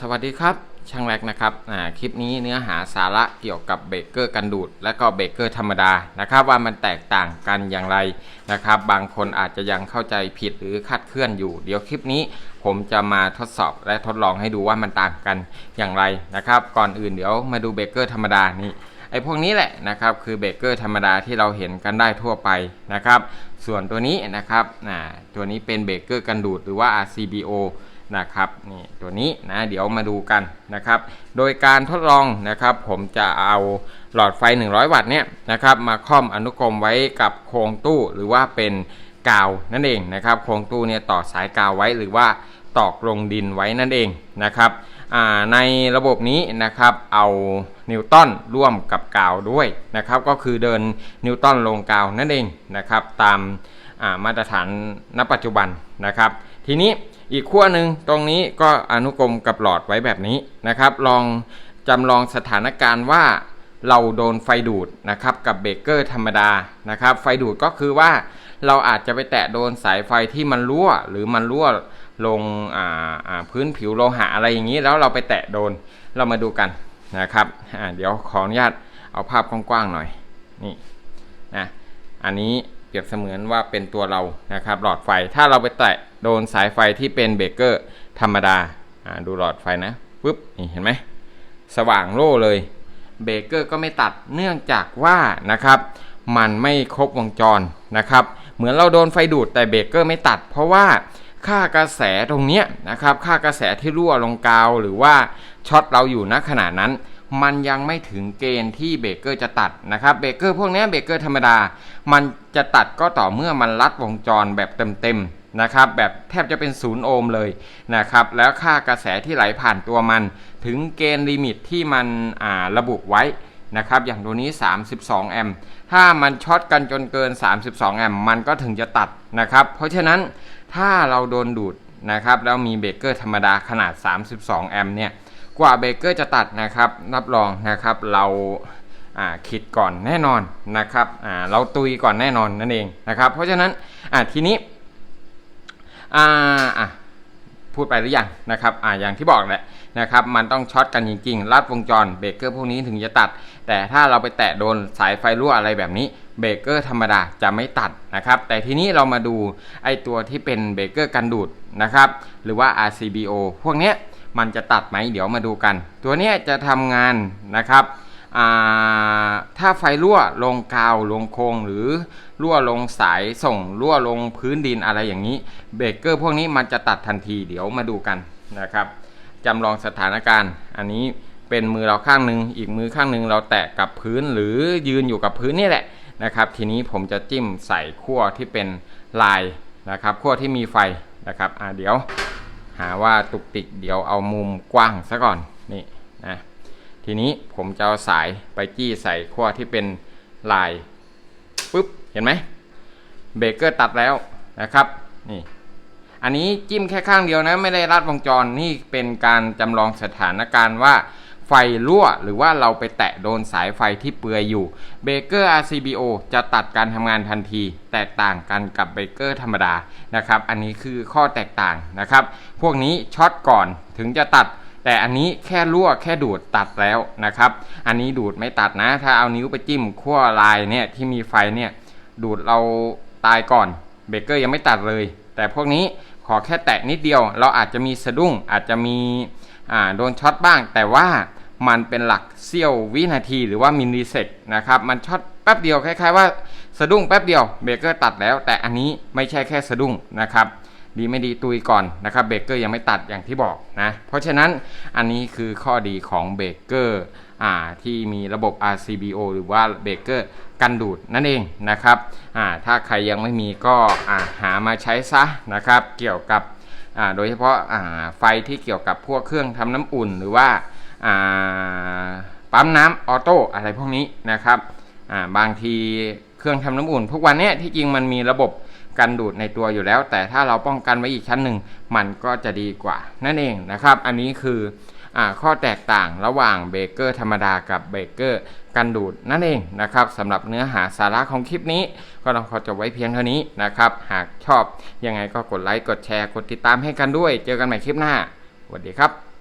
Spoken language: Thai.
สวัสดีครับช่างแรกนะครับคลิปนี้เนื้อหาสาระเกี่ยวกับเบรกเกอร์กันดูด และก็เบรกเกอร์ธรรมดานะครับว่ามันแตกต่างกันอย่างไรนะครับ บางคนอาจจะยังเข้าใจผิดหรือคาดเคลื่อนอยู่ เดี๋ยวคลิปนี้ผมจะมาทดสอบและทดลองให้ดูว่ามันต่างกันอย่างไรนะครับ ก่อนอื่นเดี๋ยวมาดูเบรกเกอร์ธรรมดานี่ไอ้พวกนี้แหละนะครับคือเบรกเกอร์ธรรมดาที่เราเห็นกันได้ทั่วไปนะครับ ส่วนตัวนี้นะครับตัวนี้เป็นเบรกเกอร์กันดูดหรือว่า RCBO นะครับนี่ตัวนี้นะเดี๋ยวมาดูกันนะครับ โดยการทดลองนะครับผมจะเอาหลอดไฟ 100 วัตต์เนี่ยนะครับมาค่อมอนุกรมไว้กับโครงตู้หรือว่าเป็นกาวนั่นเองนะครับโครงตู้เนี่ยต่อสายกาวไว้หรือว่าตอกลงดินไว้นั่นเองนะครับในระบบนี้นะครับเอานิวตันร่วมกับกาวด้วยนะครับก็คือเดินนิวตันลงกาวนั่นเองนะครับตามมาตรฐานณปัจจุบันนะครับ ทีนี้อีกขั้วหนึ่งตรงนี้ก็อนุกรมกับหลอดไว้แบบนี้นะครับ ลองจำลองสถานการณ์ว่าเราโดนไฟดูดนะครับกับเบเกอร์ธรรมดานะครับ ไฟดูดก็คือว่าเราอาจจะไปแตะโดนสายไฟที่มันรั่ว หรือมันรั่วลงพื้นผิวโลหะอะไรอย่างนี้ แล้วเราไปแตะโดนเรามาดูกันนะครับเดี๋ยวขออนุญาตเอาภาพกว้างๆหน่อยนี่นะอันนี้เปรียบเสมือนว่าเป็นตัวเรานะครับ หลอดไฟถ้าเราไปแตะ โดนสายไฟที่เป็นเบรกเกอร์ธรรมดาดูหลอดไฟนะปุ๊บนี่เห็นไหมสว่างโล่เลยเบรกเกอร์ก็ไม่ตัดเนื่องจากว่านะครับ มันไม่ครบวงจรนะครับ เหมือนเราโดนไฟดูดแต่เบรกเกอร์ไม่ตัด เพราะว่าค่ากระแสตรงเนี้ยนะครับค่ากระแสที่รั่วลงกาวหรือว่าช็อตเราอยู่ณขณะนั้น มันยังไม่ถึงเกณฑ์ที่เบรกเกอร์จะตัดนะครับเบรกเกอร์พวกนี้เบรกเกอร์ธรรมดา มันจะตัดก็ต่อเมื่อมันลัดวงจรแบบเต็มๆ นะครับแบบแทบจะเป็นศูนย์โอห์มเลยนะครับแล้วค่ากระแสที่ไหลผ่านตัวมัน ถึงเกณฑ์ลิมิตที่มันระบุไว้นะครับอย่างตัวนี้ 32 แอมป์ถ้ามันช็อตกันจนเกิน 32 แอมป์มันก็ถึงจะตัดนะครับเพราะฉะนั้นถ้าเราโดนดูดนะครับแล้วมีเบรกเกอร์ธรรมดาขนาด 32 แอมป์เนี่ยกว่าเบรกเกอร์จะตัดนะครับรับรองนะครับเราคิดก่อนแน่นอนนะครับเราตุยก่อนแน่นอนนั่นเองนะครับเพราะฉะนั้นทีนี้ อ่าอะพูดไปหรือยังนะครับอ่าอย่างที่บอกแหละนะครับมันต้องช็อตกันจริงๆลัดวงจรเบรกเกอร์พวกนี้ถึงจะตัด แต่ถ้าเราไปแตะโดนสายไฟรั่วอะไรแบบนี้เบรกเกอร์ธรรมดาจะไม่ตัดนะครับ แต่ทีนี้เรามาดูไอตัวที่เป็นเบรกเกอร์กันดูดนะครับ หรือว่า RCBO พวกเนี้ยมันจะตัดไหมเดี๋ยวมาดูกัน ตัวเนี้ยจะทำงานนะครับ ถ้าไฟรั่วลงกาวลงโครงหรือรั่วลงสายส่งรั่วลงพื้นดินอะไรอย่างนี้ เบรกเกอร์พวกนี้มันจะตัดทันทีเดี๋ยวมาดูกันนะครับจำลองสถานการณ์ อันนี้เป็นมือเราข้างหนึ่งอีกมือข้างหนึ่งเราแตะกับพื้นหรือยืนอยู่กับพื้นนี่แหละนะครับ ทีนี้ผมจะจิ้มใส่ขั้วที่เป็นลายนะครับขั้วที่มีไฟนะครับอ่าเดี๋ยว หาว่าตุกติกเดี๋ยวเอามุมกว้างซะก่อนนี่ ทีนี้ผมจะเอาสายไปจี้ใส่ขั้วที่เป็นลายปุ๊บเห็นไหมเบรกเกอร์ตัดแล้วนะครับนี่อันนี้จิ้มแค่ข้างเดียวนะไม่ได้รัดวงจรนี่เป็นการจำลองสถานการณ์ว่าไฟรั่วหรือว่าเราไปแตะโดนสายไฟที่เปือยอยู่เบเกอร์ RCBO จะตัดการทำงานทันที แตกต่างกันกับเบเกอร์ธรรมดานะครับ อันนี้คือข้อแตกต่างนะครับ พวกนี้ช็อตก่อนถึงจะตัด แต่อันนี้แค่รั่วแค่ดูดตัดแล้วนะครับ อันนี้ดูดไม่ตัดนะ ถ้าเอานิ้วไปจิ้มขั้วลายเนี่ยที่มีไฟเนี่ยดูดเราตายก่อนเบเกอร์ยังไม่ตัดเลย แต่พวกนี้ขอแค่แตะนิดเดียว เราอาจจะมีสะดุ้งอาจจะมีโดนช็อตบ้าง แต่ว่ามันเป็นหลักเสี้ยววินาทีหรือว่ามิลลิเซกนะครับ มันช็อตแป๊บเดียวคล้ายๆว่าสะดุ้งแป๊บเดียวเบเกอร์ตัดแล้ว แต่อันนี้ไม่ใช่แค่สะดุ้งนะครับ ดีไม่ดีตุยก่อนนะครับเบรกเกอร์ยังไม่ตัดอย่างที่บอกนะ เพราะฉะนั้นอันนี้คือข้อดีของเบรกเกอร์ที่มีระบบ RCBO หรือว่าเบรกเกอร์กันดูดนั่นเองนะครับถ้าใครยังไม่มีก็หามาใช้ซะนะครับเกี่ยวกับโดยเฉพาะาไฟที่เกี่ยวกับพวกเครื่องทำน้ำอุ่น หรือว่าาปั๊มน้ำออโต้อะไรพวกนี้นะครับาบางทีเครื่องทำน้ำอุ่นทุกวันนี้ที่จริงมันมีระบบ กันดูดในตัวอยู่แล้ว แต่ถ้าเราป้องกันไว้อีกชั้นหนึ่งมันก็จะดีกว่า นั่นเองนะครับ อันนี้คืออข้อแตกต่างระหว่างเบเกอร์ธรรมดากับเบเกอร์กันดูดนั่นเองนะครับสำหรับเนื้อหาสาระของคลิปนี้ ก็ต้องขอจบไว้เพียงเท่านี้นะครับ หากชอบยังไงก็กดไลค์กดแชร์กดติดตามให้กันด้วย เจอกันใหม่คลิปหน้าสวัสดีครับ